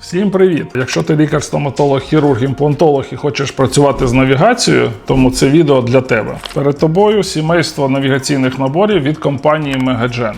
Всім привіт! Якщо ти лікар-стоматолог, хірург, імплантолог і хочеш працювати з навігацією, тому це відео для тебе. Перед тобою сімейство навігаційних наборів від компанії Megagen.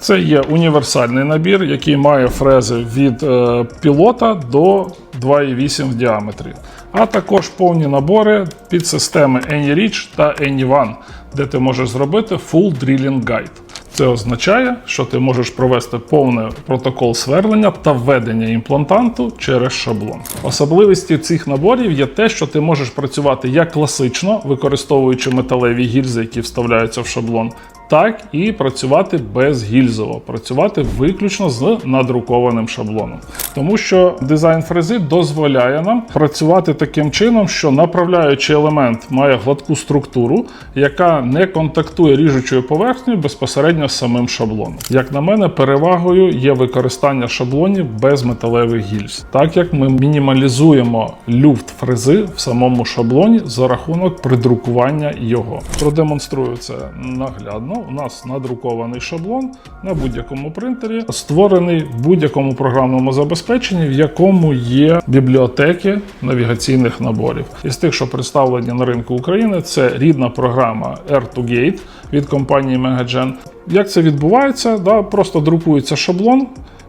Це є універсальний набір, який має фрези від е, пілота до 2,8 в діаметрі, а також повні набори під системи AnyReach та AnyOne, де ти можеш зробити Full Drilling Guide. Це означає, що ти можеш провести повний протокол сверлення та введення імплантанту через шаблон. Особливістю цих наборів є те, що ти можеш працювати як класично, використовуючи металеві гільзи, які вставляються в шаблон, так і працювати безгільзово, працювати виключно з надрукованим шаблоном. Тому що дизайн фрези дозволяє нам працювати таким чином, що направляючий елемент має гладку структуру, яка не контактує ріжучою поверхнею безпосередньо з самим шаблоном. Як на мене, перевагою є використання шаблонів без металевих гільз, так як ми мінімалізуємо люфт фрези в самому шаблоні за рахунок придрукування його. Продемонструю це наглядно. У нас надрукований шаблон на будь-якому принтері, створений в будь-якому програмному забезпеченні, в якому є бібліотеки навігаційних наборів. Із тих, що представлені на ринку України, це рідна програма R2Gate від компанії Megagen. Як це відбувається? Да, просто друкується шаблон.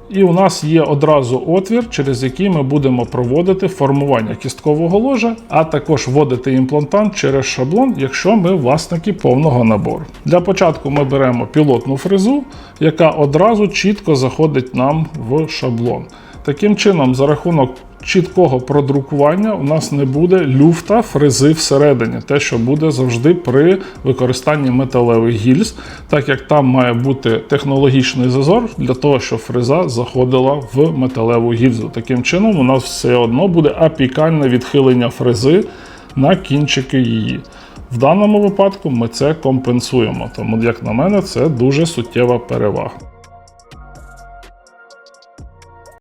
І у нас є одразу отвір, через який ми будемо проводити формування кісткового ложа, а також вводити імплантант через шаблон, якщо ми власники повного набору. Для початку ми беремо пілотну фрезу, яка одразу чітко заходить нам в шаблон. Таким чином, за рахунок чіткого продрукування, у нас не буде люфта фрези всередині, те, що буде завжди при використанні металевих гільз, так як там має бути технологічний зазор для того, щоб фреза заходила в металеву гільзу. Таким чином, у нас все одно буде апікальне відхилення фрези на кінчики її. В даному випадку ми це компенсуємо, тому, як на мене, це дуже суттєва перевага.